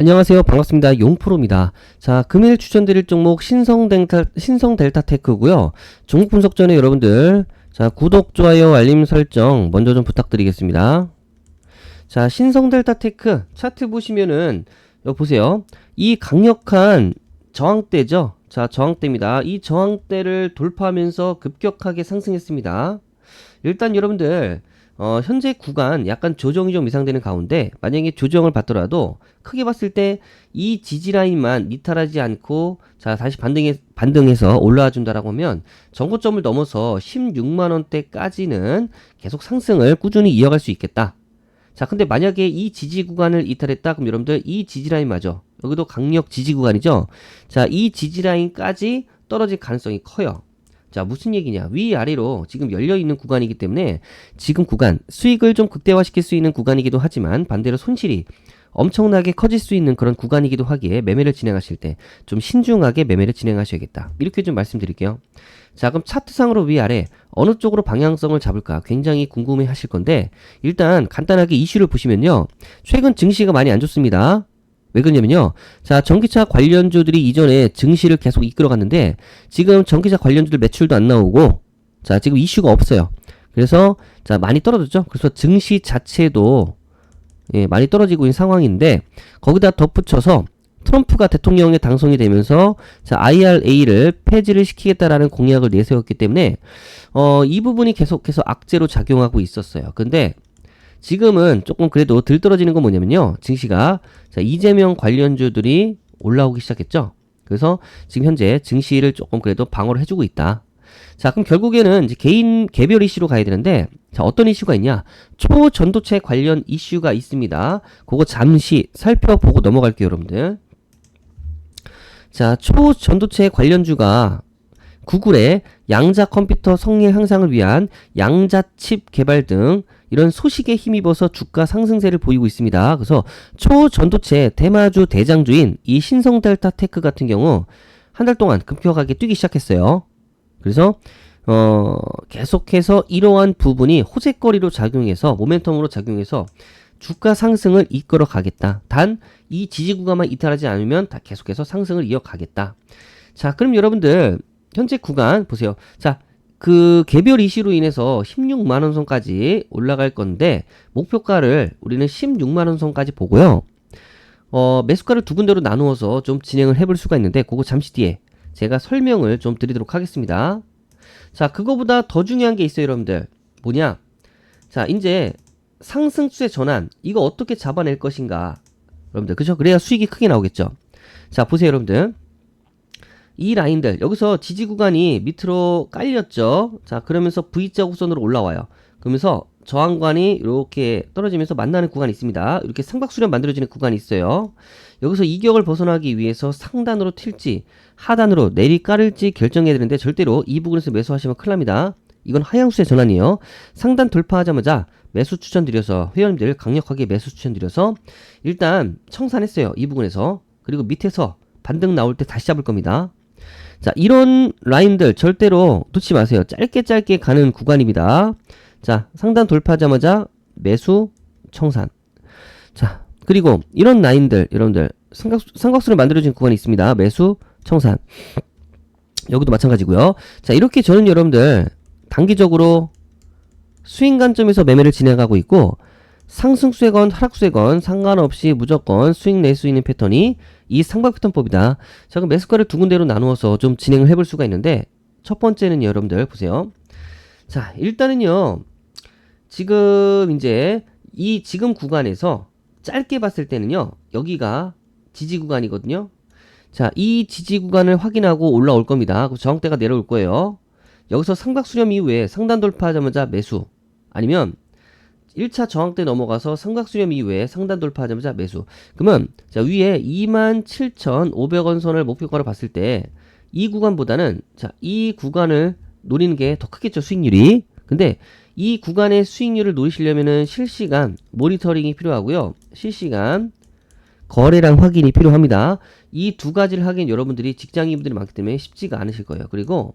안녕하세요. 반갑습니다. 용프로입니다. 자, 금일 추천드릴 종목 신성델타, 신성델타테크고요 종목 분석 전에 여러분들, 자, 구독, 좋아요, 알림 설정 먼저 좀 부탁드리겠습니다. 자, 신성델타테크 차트 보시면은, 여기 보세요. 이 강력한 저항대죠. 자, 저항대입니다. 이 저항대를 돌파하면서 급격하게 상승했습니다. 일단 여러분들, 어, 현재 구간 약간 조정이 좀 예상되는 가운데 만약에 조정을 받더라도 크게 봤을 때 이 지지 라인만 이탈하지 않고 자 다시 반등해, 반등해서 올라와 준다라고 하면 정고점을 넘어서 16만 원대까지는 계속 상승을 꾸준히 이어갈 수 있겠다. 자 근데 만약에 이 지지 구간을 이탈했다 그럼 여러분들 이 지지 라인 맞죠? 여기도 강력 지지 구간이죠? 자 이 지지 라인까지 떨어질 가능성이 커요. 자, 무슨 얘기냐. 위아래로 지금 열려있는 구간이기 때문에 지금 구간, 수익을 좀 극대화시킬 수 있는 구간이기도 하지만 반대로 손실이 엄청나게 커질 수 있는 그런 구간이기도 하기에 매매를 진행하실 때 좀 신중하게 매매를 진행하셔야겠다. 이렇게 좀 말씀드릴게요. 자, 그럼 차트상으로 위아래 어느 쪽으로 방향성을 잡을까 굉장히 궁금해 하실 건데 일단 간단하게 이슈를 보시면요. 최근 증시가 많이 안 좋습니다. 왜 그러냐면요. 자, 전기차 관련주들이 이전에 증시를 계속 이끌어갔는데 지금 전기차 관련주들 매출도 안 나오고 자, 지금 이슈가 없어요. 그래서 자, 많이 떨어졌죠. 그래서 증시 자체도 예, 많이 떨어지고 있는 상황인데 거기다 덧붙여서 트럼프가 대통령에 당선이 되면서 자, IRA를 폐지를 시키겠다라는 공약을 내세웠기 때문에 어, 이 부분이 계속해서 악재로 작용하고 있었어요. 근데 지금은 조금 그래도 들 떨어지는 건 뭐냐면요. 증시가 자, 이재명 관련주들이 올라오기 시작했죠. 그래서 지금 현재 증시를 조금 그래도 방어를 해주고 있다. 자, 그럼 결국에는 이제 개인 개별 이슈로 가야 되는데, 자, 어떤 이슈가 있냐? 초전도체 관련 이슈가 있습니다. 그거 잠시 살펴보고 넘어갈게요, 여러분들. 자, 초전도체 관련주가 구글의 양자 컴퓨터 성능 향상을 위한 양자 칩 개발 등 이런 소식에 힘입어서 주가 상승세를 보이고 있습니다. 그래서 초전도체 대마주 대장주인 이 신성델타 테크 같은 경우 한 달 동안 급격하게 뛰기 시작했어요. 그래서 어 계속해서 이러한 부분이 호재거리로 작용해서 모멘텀으로 작용해서 주가 상승을 이끌어 가겠다. 단 이 지지 구간만 이탈하지 않으면 다 계속해서 상승을 이어가겠다. 자, 그럼 여러분들 현재 구간 보세요. 자, 그 개별 이슈로 인해서 16만 원 선까지 올라갈 건데 목표가를 우리는 16만 원 선까지 보고요. 어, 매수가를 두 군데로 나누어서 좀 진행을 해볼 수가 있는데 그거 잠시 뒤에 제가 설명을 좀 드리도록 하겠습니다. 자, 그거보다 더 중요한 게 있어요, 여러분들. 뭐냐? 자, 이제 상승 추세 전환 이거 어떻게 잡아낼 것인가? 여러분들 그죠? 그래야 수익이 크게 나오겠죠. 자, 보세요, 여러분들. 이 라인들 여기서 지지 구간이 밑으로 깔렸죠. 자 그러면서 V자 곡선으로 올라와요. 그러면서 저항관이 이렇게 떨어지면서 만나는 구간이 있습니다. 이렇게 삼각수렴 만들어지는 구간이 있어요. 여기서 이격을 벗어나기 위해서 상단으로 튈지 하단으로 내리 깔을지 결정해야 되는데 절대로 이 부분에서 매수하시면 큰일 납니다. 이건 하향수의 전환이에요. 상단 돌파하자마자 매수 추천드려서 회원님들 강력하게 매수 추천드려서 일단 청산했어요. 이 부분에서 그리고 밑에서 반등 나올 때 다시 잡을 겁니다. 자, 이런 라인들 절대로 놓지 마세요. 짧게 짧게 가는 구간입니다. 자, 상단 돌파하자마자 매수, 청산. 자, 그리고 이런 라인들, 여러분들, 삼각, 삼각수를 만들어진 구간이 있습니다. 매수, 청산. 여기도 마찬가지고요. 자, 이렇게 저는 여러분들 단기적으로 스윙 관점에서 매매를 진행하고 있고 상승수에건 하락수에건 상관없이 무조건 수익 낼 수 있는 패턴이 이 상박 패턴법이다. 자, 그럼 매수가를 두 군데로 나누어서 좀 진행을 해볼 수가 있는데 첫 번째는 여러분들 보세요. 자, 일단은요. 지금 이제 이 지금 구간에서 짧게 봤을 때는요. 여기가 지지 구간이거든요. 자, 이 지지 구간을 확인하고 올라올 겁니다. 그 저항대가 내려올 거예요. 여기서 상박 수렴 이후에 상단 돌파하자마자 매수 아니면 1차 저항대 넘어가서 삼각수렴 이후에 상단 돌파하자마자 매수. 그러면 자 위에 27,500원 선을 목표가로 봤을 때 이 구간보다는 자 이 구간을 노리는 게 더 크겠죠 수익률이. 근데 이 구간의 수익률을 노리시려면은 실시간 모니터링이 필요하고요. 실시간 거래량 확인이 필요합니다. 이 두 가지를 하긴 여러분들이 직장인분들이 많기 때문에 쉽지가 않으실 거예요. 그리고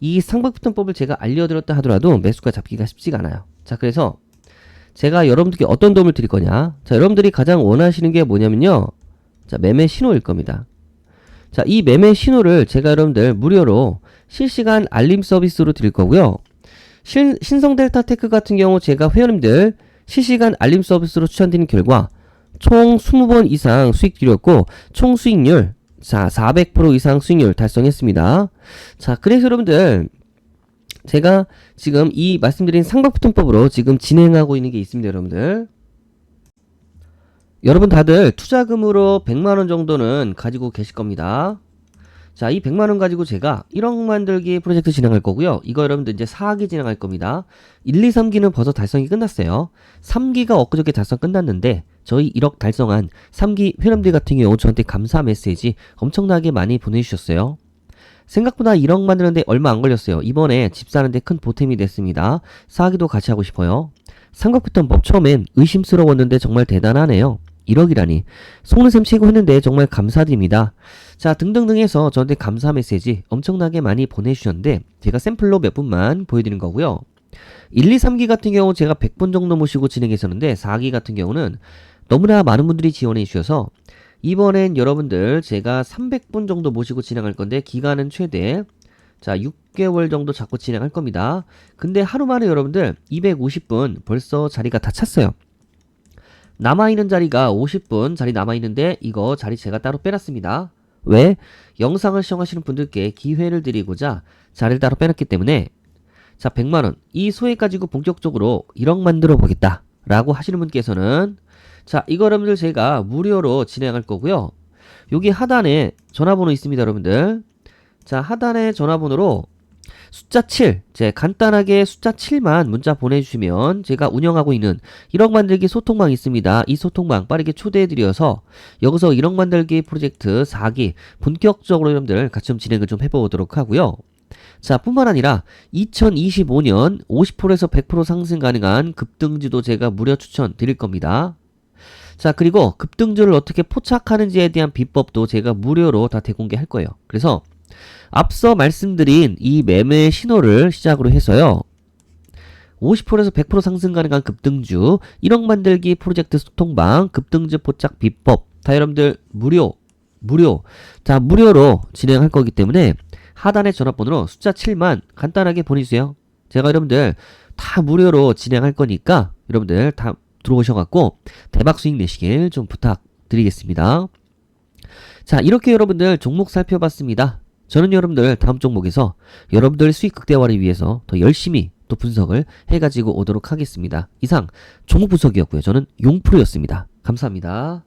이 상박부턴법을 제가 알려드렸다 하더라도 매수가 잡기가 쉽지가 않아요. 자, 그래서 제가 여러분들께 어떤 도움을 드릴 거냐? 자, 여러분들이 가장 원하시는 게 뭐냐면요. 자, 매매 신호일 겁니다. 자, 이 매매 신호를 제가 여러분들 무료로 실시간 알림 서비스로 드릴 거고요. 신, 신성 델타 테크 같은 경우 제가 회원님들 실시간 알림 서비스로 추천드린 결과 총 20번 이상 수익 드렸고 총 수익률 자, 400% 이상 수익률 달성했습니다. 자, 그래서 여러분들 제가 지금 이 말씀드린 상박부통법으로 지금 진행하고 있는 게 있습니다, 여러분들. 여러분 다들 투자금으로 100만원 정도는 가지고 계실 겁니다. 자, 이 100만원 가지고 제가 1억 만들기 프로젝트 진행할 거고요. 이거 여러분들 이제 4기 진행할 겁니다. 1, 2, 3기는 벌써 달성이 끝났어요. 3기가 엊그저께 달성 끝났는데 저희 1억 달성한 3기 회원들 같은 경우 저한테 감사 메시지 엄청나게 많이 보내주셨어요. 생각보다 1억 만드는데 얼마 안 걸렸어요. 이번에 집 사는데 큰 보탬이 됐습니다. 4기도 같이 하고 싶어요. 삼각부턴법 처음엔 의심스러웠는데 정말 대단하네요. 1억이라니. 속는 셈 치고 했는데 정말 감사드립니다. 자, 등등등 해서 저한테 감사 메시지 엄청나게 많이 보내주셨는데, 제가 샘플로 몇 분만 보여드리는 거고요. 1, 2, 3기 같은 경우 제가 100분 정도 모시고 진행했었는데, 4기 같은 경우는 너무나 많은 분들이 지원해 주셔서, 이번엔 여러분들 제가 300분 정도 모시고 진행할 건데, 기간은 최대, 자, 6개월 정도 잡고 진행할 겁니다. 근데 하루 만에 여러분들 250분 벌써 자리가 다 찼어요. 남아있는 자리가 50분 자리 남아있는데 이거 자리 제가 따로 빼놨습니다. 왜? 영상을 시청하시는 분들께 기회를 드리고자 자리를 따로 빼놨기 때문에 자 100만원 이 소액 가지고 본격적으로 1억 만들어 보겠다 라고 하시는 분께서는 자 이거 여러분들 제가 무료로 진행할 거고요. 여기 하단에 전화번호 있습니다 여러분들 자 하단에 전화번호로 숫자 7, 제 간단하게 숫자 7만 문자 보내주시면 제가 운영하고 있는 1억 만들기 소통방 있습니다. 이 소통방 빠르게 초대해드려서 여기서 1억 만들기 프로젝트 4기 본격적으로 여러분들 같이 좀 진행을 좀 해보도록 하고요. 자, 뿐만 아니라 2025년 50%에서 100% 상승 가능한 급등주도 제가 무료 추천 드릴 겁니다. 자, 그리고 급등주를 어떻게 포착하는지에 대한 비법도 제가 무료로 다 대공개할 거예요. 그래서 앞서 말씀드린 이 매매 신호를 시작으로 해서요. 50%에서 100% 상승 가능한 급등주, 1억 만들기 프로젝트 소통방, 급등주 포착 비법, 다 여러분들 무료, 무료, 자, 무료로 진행할 거기 때문에 하단의 전화번호로 숫자 7만 간단하게 보내주세요. 제가 여러분들 다 무료로 진행할 거니까 여러분들 다 들어오셔갖고 대박 수익 내시길 좀 부탁드리겠습니다. 자, 이렇게 여러분들 종목 살펴봤습니다. 저는 여러분들 다음 종목에서 여러분들 수익 극대화를 위해서 더 열심히 또 분석을 해가지고 오도록 하겠습니다. 이상 종목 분석이었고요. 저는 용프로였습니다. 감사합니다.